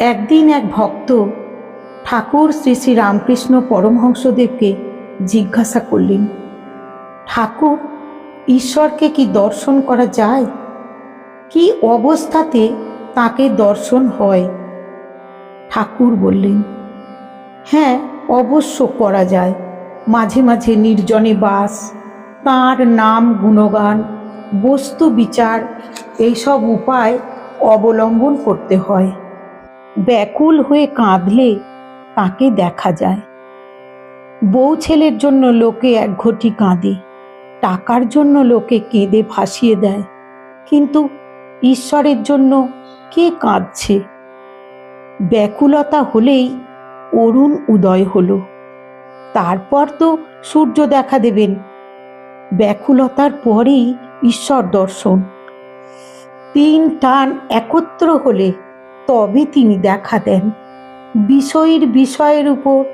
একদিন এক ভক্ত ঠাকুর শ্রী শ্রী রামকৃষ্ণ পরমহংসদেবকে জিজ্ঞাসা করলেন, ঠাকুর, ঈশ্বরকে কি দর্শন করা যায়? কি অবস্থাতে তাকে দর্শন হয়? ঠাকুর বললেন হ্যাঁ অবশ্য করা যায়। মাঝে মাঝে নির্জনে বাস, তাঁর নাম গুণগান, বস্তু বিচার, এইসব উপায় অবলম্বন করতে হয়। ব্যাকুল হয়ে কাঁদলে তাকে দেখা যায়। বউ ছেলের জন্য লোকে এক ঘটি কাঁদে, টাকার জন্য লোকে কেঁদে ভাসিয়ে দেয়। কিন্তু ঈশ্বরের জন্য কে কাঁদছে? ব্যাকুলতা হলেই অরুণ উদয় হলো। তারপর তো সূর্য দেখা দেবেন। ব্যাকুলতার পরেই ঈশ্বর দর্শন। তিন টান একত্র হলে তবে তিনি দেখা দেন। বিষয়ের বিষয়ের উপর,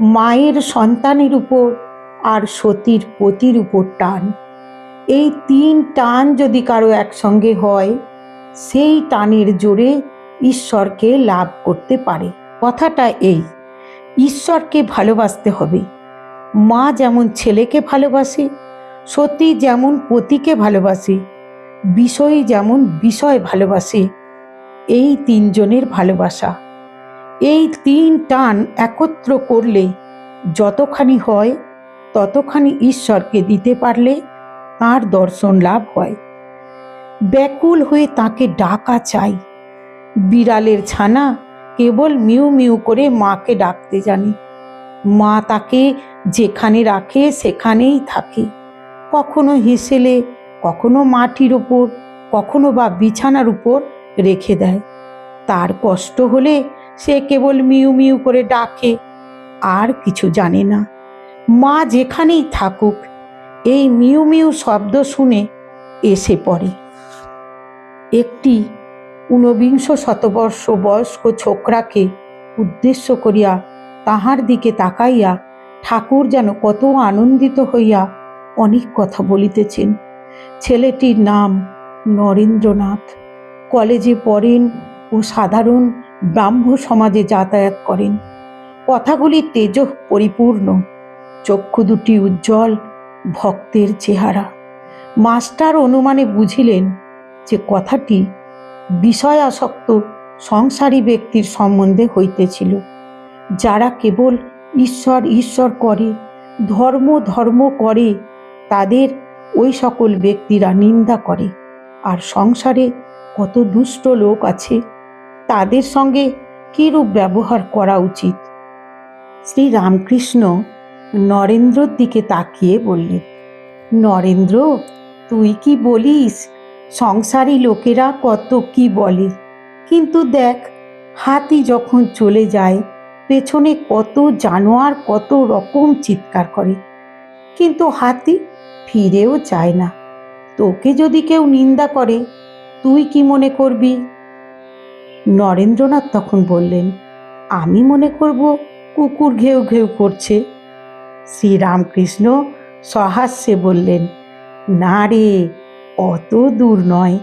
মায়ের সন্তানের উপর আর সতীর পতির উপর টান। এই তিন টান যদি কারও একসঙ্গে হয়, সেই টানের জোরে ঈশ্বরকে লাভ করতে পারে। কথাটা এই, ঈশ্বরকে ভালোবাসতে হবে। মা যেমন ছেলেকে ভালোবাসে, সতী যেমন পতিকে ভালোবাসে, বিষয় যেমন বিষয় ভালোবাসে এই তিনজনের ভালোবাসা। এই তিন টান একত্র করলে যতখানি হয়, ততখানি ঈশ্বরকে দিতে পারলে তার দর্শন লাভ হয়। ব্যাকুল হয়ে তাকে ডাকা চাই। বিড়ালের ছানা কেবল মিউ মিউ করে মাকে ডাকতে জানে। মা তাকে যেখানে রাখে সেখানেই থাকে। কখনো হেসেলে, কখনো মাটির ওপর, কখনো বা বিছানার উপর রেখে দেয়। তার কষ্ট হলে সে কেবল মিউ মিউ করে ডাকে, আর কিছু জানে না। মা যেখানেই থাকুক, এই মিউ মিউ শব্দ শুনে এসে পড়ে। একটি ঊনবিংশ শতবর্ষ বয়স্ক ছোকরাকে উদ্দেশ্য করিয়া তাহার দিকে তাকাইয়া ঠাকুর যেন কত আনন্দিত হইয়া অনেক কথা বলিতেছেন। ছেলেটির নাম নরেন্দ্রনাথ। কলেজে পড়েন ও সাধারণ ব্রাহ্ম সমাজে যাতায়াত করেন। কথাগুলি তেজ পরিপূর্ণ, চক্ষু দুটি উজ্জ্বল, ভক্তের চেহারা। মাস্টার অনুমানে বুঝিলেন যে কথাটি বিষয়াসক্ত সংসারী ব্যক্তির সম্বন্ধে হইতেছিল, যারা কেবল ঈশ্বর ঈশ্বর করে, ধর্ম ধর্ম করে, তাদের ওই সকল ব্যক্তিরা নিন্দা করে, আর সংসারে কত দুষ্ট লোক আছে। তাদের সঙ্গে কিরূপ ব্যবহার করা উচিত? শ্রী রামকৃষ্ণ নরেন্দ্রর দিকে তাকিয়ে বললেন, নরেন্দ্র, তুই কি বলিস? সংসারী লোকেরা কত কি বলে। কিন্তু দেখ, হাতি যখন চলে যায়, পেছনে কত জানোয়ার কত রকম চিৎকার করে। কিন্তু হাতি ফিরেও চায় না। তোকে যদি কেউ নিন্দা করে তুই কি মনে করবি? নরেন্দ্রনাথ তখন বললেন, আমি মনে করব কুকুর ঘেউ ঘেউ করছে। শ্রীরামকৃষ্ণ সহাস্যে বললেন, না রে, অত দূর নয়।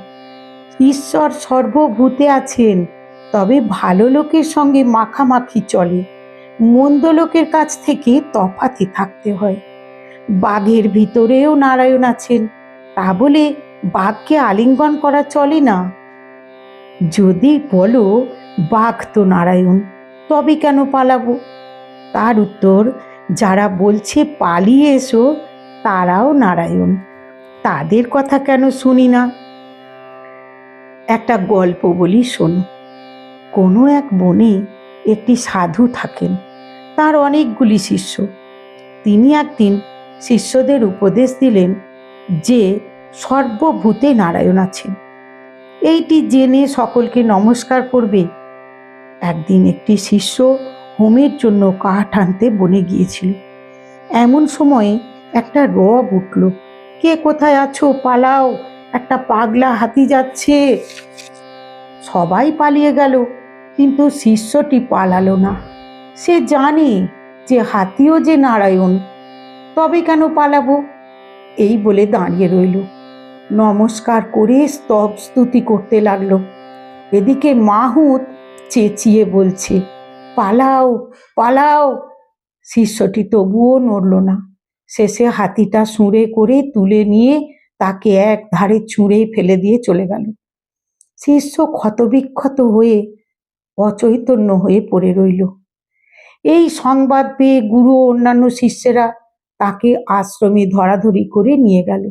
ঈশ্বর সর্বভূতে আছেন, তবে ভালো লোকের সঙ্গে মাখামাখি চলে। মন্দ লোকের কাছ থেকে তফাতে থাকতে হয়। বাঘের ভিতরেও নারায়ণ আছেন, তা বলে বাঘকে আলিঙ্গন করা চলে না? যদি বলো, বাঘ তো নারায়ণ, তবে কেন পালাবো? তার উত্তর, যারা বলছে পালিয়ে এসো, তারাও নারায়ণ। তাদের কথা কেন শুনি না? একটা গল্প বলি শোনো। কোনো এক বনে একটি সাধু থাকেন। তার অনেকগুলি শিষ্য। তিনি একদিন শিষ্যদের উপদেশ দিলেন যে সর্বভূতে নারায়ণ আছেন। এইটি জেনে সকলকে নমস্কার করবে। একদিন একটি শিষ্য হোমের জন্য কাঠ আনতে বনে গিয়েছিল। এমন সময়ে একটা রব উঠল। কে কোথায় আছো? পালাও, একটা পাগলা হাতি যাচ্ছে। সবাই পালিয়ে গেল, কিন্তু শিষ্যটি পালালো না। সে জানে যে হাতিও যে নারায়ণ, তবে কেন পালাবো? এই বলে দাঁড়িয়ে রইল। নমস্কার করে স্তব স্তুতি করতে লাগল। এদিকে মাহুত চেঁচিয়ে বলছে, পালাও পালাও। শিষ্যটি তবুও নড়ল না। শেষে হাতিটা সুঁড়ে করে তুলে নিয়ে তাকে এক ধারে ছুঁড়েই ফেলে দিয়ে চলে গেল। শিষ্য ক্ষতবিক্ষত হয়ে অচৈতন্য হয়ে পড়ে রইল। এই সংবাদ পেয়ে গুরু অন্যান্য শিষ্যেরা তাকে আশ্রমে ধরাধরি করে নিয়ে গেল।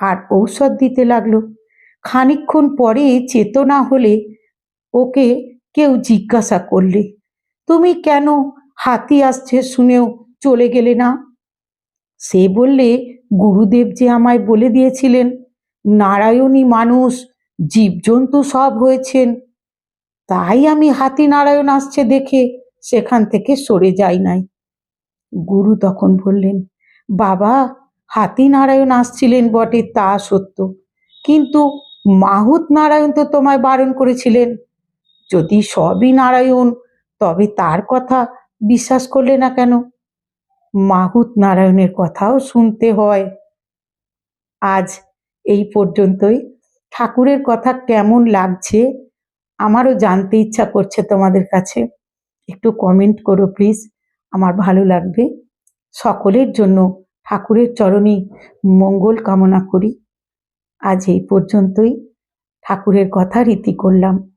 আর ঔষধ দিতে লাগল। খানিকক্ষণ পরে চেতনা হলে ওকে কেউ জিজ্ঞাসা করলে, তুমি কেন হাতি আসছে শুনেও চলে গেলে না? সে বললে, গুরুদেব যে আমায় বলে দিয়েছিলেন নারায়ণী মানুষ, জীবজন্তু সব হয়েছেন। তাই আমি হাতি নারায়ণ আসছে দেখে সেখান থেকে সরে যাই নাই। গুরু তখন বললেন, বাবা হাতি নারায়ণ আসছিলেন বটে, তা সত্য। কিন্তু মাহুত নারায়ণ তো তোমায় বারণ করেছিলেন। যদি সবই নারায়ণ, তবে তার কথা বিশ্বাস করলে না কেন? মাহুত নারায়ণের কথাও শুনতে হয়। আজ এই পর্যন্তই। ঠাকুরের কথা কেমন লাগছে, আমারও জানতে ইচ্ছা করছে তোমাদের কাছে। একটু কমেন্ট করো প্লিজ আমার ভালো লাগবে। সকলের জন্য ঠাকুরের চরণে মঙ্গল কামনা করি। আজ এই পর্যন্তই। ঠাকুরের কথা রীতি করলাম।